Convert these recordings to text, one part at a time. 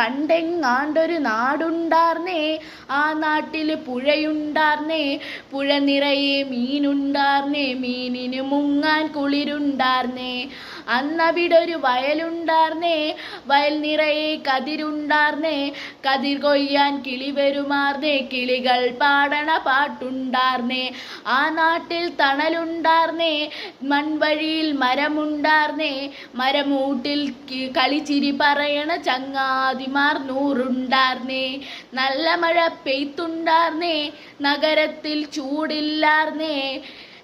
പണ്ടെങ്ങാണ്ടൊരു നാടുണ്ടാർന്നേ ആ നാട്ടിൽ പുഴയുണ്ടാർന്നേ പുഴ നിറയെ മീനുണ്ടാർന്നേ മീനിന് മുങ്ങാൻ കുളിരുണ്ടാർന്നേ. അന്നവിടൊരു വയലുണ്ടാർന്നേ. വയൽ നിറയെ കതിരുണ്ടാർന്നേ. കതിർ കൊയ്യാൻ കിളി വരുമാർന്നേ. കിളികൾ പാടണ പാട്ടുണ്ടാർന്നേ. ആ നാട്ടിൽ തണലുണ്ടാർന്നേ. മൺവഴിയിൽ മരമുണ്ടാർന്നേ. മരമൂട്ടിൽ കളിച്ചിരി പറയണ ചങ്ങാതിമാർ നൂറുണ്ടാർന്നേ. നല്ല മഴ പെയ്ത്തുണ്ടാർന്നേ. നഗരത്തിൽ ചൂടില്ലാർന്നേ.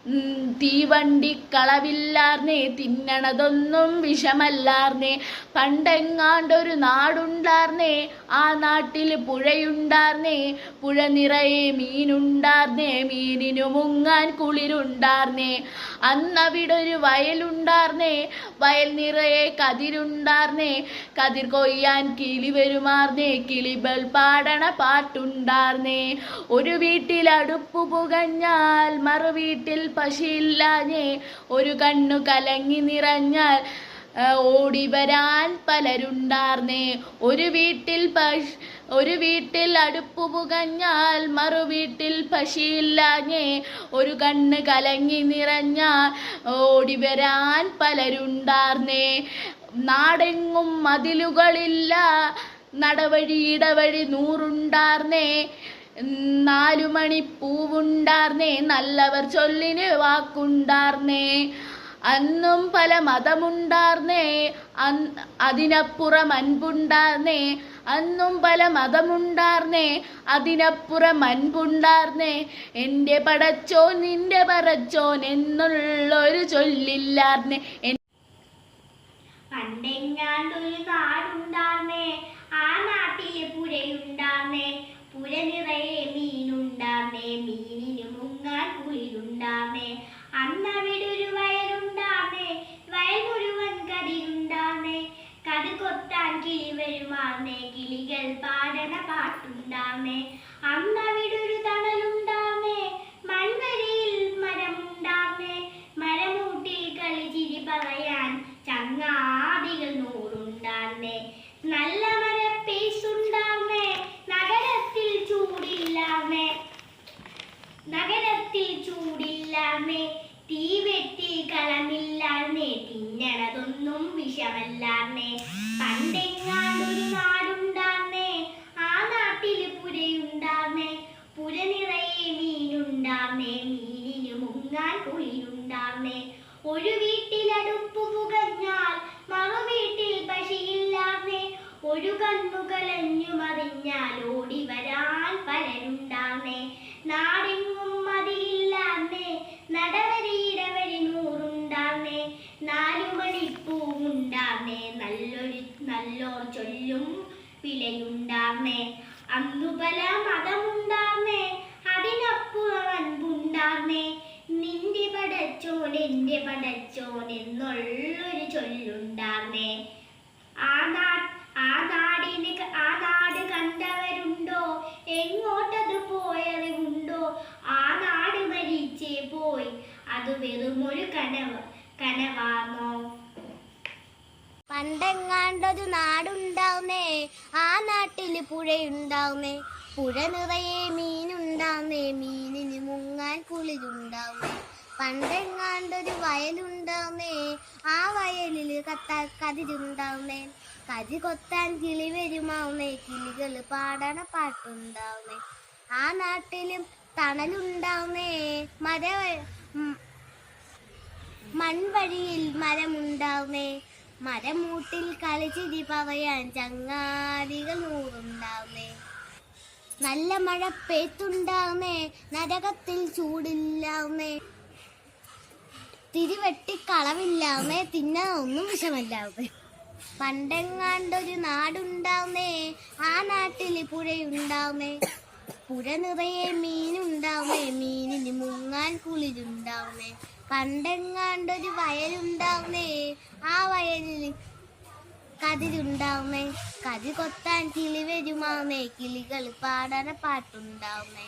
തീവണ്ടി കളവില്ലാർന്നേ തിന്നണതൊന്നും വിഷമല്ലാർന്നേ പണ്ടെങ്ങാണ്ടൊരു നാടുണ്ടാർന്നേ ആ നാട്ടിൽ പുഴയുണ്ടാർന്നേ പുഴ നിറയെ മീനുണ്ടാർന്നേ മീനിനു മുങ്ങാൻ കുളിരുണ്ടാർന്നേ അന്നവിടൊരു വയലുണ്ടാർന്നേ വയൽ നിറയെ കതിരുണ്ടാർന്നേ കതിർ കൊയ്യാൻ കിളി വരുമാർന്നേ കിളികൾ പാടണ പാട്ടുണ്ടാർന്നേ ഒരു വീട്ടിൽ അടുപ്പ് പുകഞ്ഞാൽ മറു വീട്ടിൽ പശിയില്ലാഞ്ഞേ ഒരു കണ്ണു കലങ്ങി നിറഞ്ഞാൽ ഓടി വരാൻ പലരുണ്ടാർന്നേ. ഒരു വീട്ടിൽ പശ് ഒരു വീട്ടിൽ അടുപ്പ് പുകഞ്ഞാൽ മറു വീട്ടിൽ പശിയില്ലാഞ്ഞേ ഒരു കണ്ണ് കലങ്ങി നിറഞ്ഞാൽ ഓടി വരാൻ പലരുണ്ടാർന്നേ. നാടെങ്ങും മതിലുകളില്ല നടവഴി ഇടവഴി നൂറുണ്ടാർന്നേ. നാലു മണി പൂവുണ്ടാർന്നേ നല്ലവർ ചൊല്ലിന് വാക്കുണ്ടാർന്നേ. അന്നും പല മതമുണ്ടാർന്നേ അതിനപ്പുറം അൻപുണ്ടാർന്നേ. അന്നും പല മതമുണ്ടാർന്നേ അതിനപ്പുറം അൻപുണ്ടാർന്നേ. എന്റെ പടച്ചോൻ നിന്റെ പറച്ചോൻ എന്നുള്ളൊരു ചൊല്ലില്ലാർന്നേ. പണ്ടെങ്ങാണ്ടൊരു നാടുണ്ടാർന്നേ കിളി വരുമാർന്നേ കിളികൾ പാടണ പാട്ടുണ്ടാർന്നേ അന്നവിടെ തണലുണ്ടാമേ മൺവരിയിൽ മരമുണ്ടാർന്നേ മരമൂട്ടിൽ ചിരി പറയാൻ ചങ്ങാതികൾ നൂറുണ്ടാമേ നല്ല മര പേസുണ്ടാർന്നേ നഗരത്തിൽ ചൂടില്ലാമേ നഗരത്തിൽ ചൂടില്ലാർന്നേ തീ വെട്ടി കളമില്ലാർന്നേ തിന്നണതൊന്നും വിഷമല്ലാർന്നേ പണ്ടെങ്ങാണ്ടൊരു നാടുണ്ടാർന്നേ ആ നാട്ടിൽ പുരയുണ്ടാർന്നേ പുര നിറയെ മീനുണ്ടാർന്നേ മീനിന് മുങ്ങാൻ കുളിരുണ്ടാർന്നേ ഒരു വീട്ടിലടുപ്പ് പുകഞ്ഞാൽ മറു വീട്ടിൽ പശിയില്ലാർന്നേ ഒരു കണ്ണുകളഞ്ഞു മറിഞ്ഞാൽ ഓടി വരാൻ പലരുണ്ടാർന്നേ ചൊല്ലും. വിലയുണ്ടാർന്നേ. അന്നു പല മതമുണ്ടാർന്നേ. അതിനപ്പുറം അൻപുണ്ടാർന്നേ. നിന്റെ പടച്ചോൻ എന്റെ പടച്ചോൻ എന്നുള്ളൊരു ചൊല്ലുണ്ടാർന്നേ. ആ നാ ആ നാടിന് ആ നാട് കണ്ടവരുണ്ടോ? എങ്ങോട്ടത് പോയറിവുണ്ടോ ആ നാട് മരിച്ചേ പോയി. അത് വെറുമൊരു കനവ് കനവാണോ? പണ്ടെങ്ങാണ്ടൊരു നാടുണ്ടാവുന്നേ ആ നാട്ടിൽ പുഴയുണ്ടാവുന്നേ. പുഴ നിറയെ മീനുണ്ടാവുന്നേ മീനിന് മുങ്ങാൻ കുളിരുണ്ടാവുന്നേ. പണ്ടെങ്ങാണ്ടൊരു വയലുണ്ടാവുന്നേ ആ വയലിൽ കത്താൻ കതിരുണ്ടാവുന്നേ. കതി കൊത്താൻ കിളി വരുമാവുന്നേ കിളികൾ പാടണ പാട്ടുണ്ടാവുന്നേ. ആ നാട്ടിലും തണലുണ്ടാവുന്നേ മര മൺവഴിയിൽ മരമുണ്ടാവുന്നേ. മരമൂട്ടിൽ കളിച്ചിരി പറയാൻ ചങ്ങാതികൾ നൂറുണ്ടാവുന്നേ നല്ല മഴ പെയ്ത്തുണ്ടാവുന്നേ നരകത്തിൽ ചൂടില്ലാവുന്നേ. തിരിവെട്ടി കളവില്ലാവുന്നേ തിന്നാൻ ഒന്നും വിഷമല്ലാവുന്നേ പണ്ടെങ്ങാണ്ടൊരു നാടുണ്ടാവുന്നേ ആ നാട്ടിൽ പുഴയുണ്ടാവുന്നേ. പുഴ നിറയെ മീനുണ്ടാവുന്നേ മീനിന് മുങ്ങാൻ കുളിരുണ്ടാവുന്നേ. പണ്ടെങ്ങാണ്ടൊരു വയലുണ്ടാവുന്നേ ആ വയലിൽ കതിരുണ്ടാവുമേ. കതി കൊത്താൻ കിളി വരുമാവുന്നേ കിളികൾ പാടാന പാട്ടുണ്ടാവുന്നേ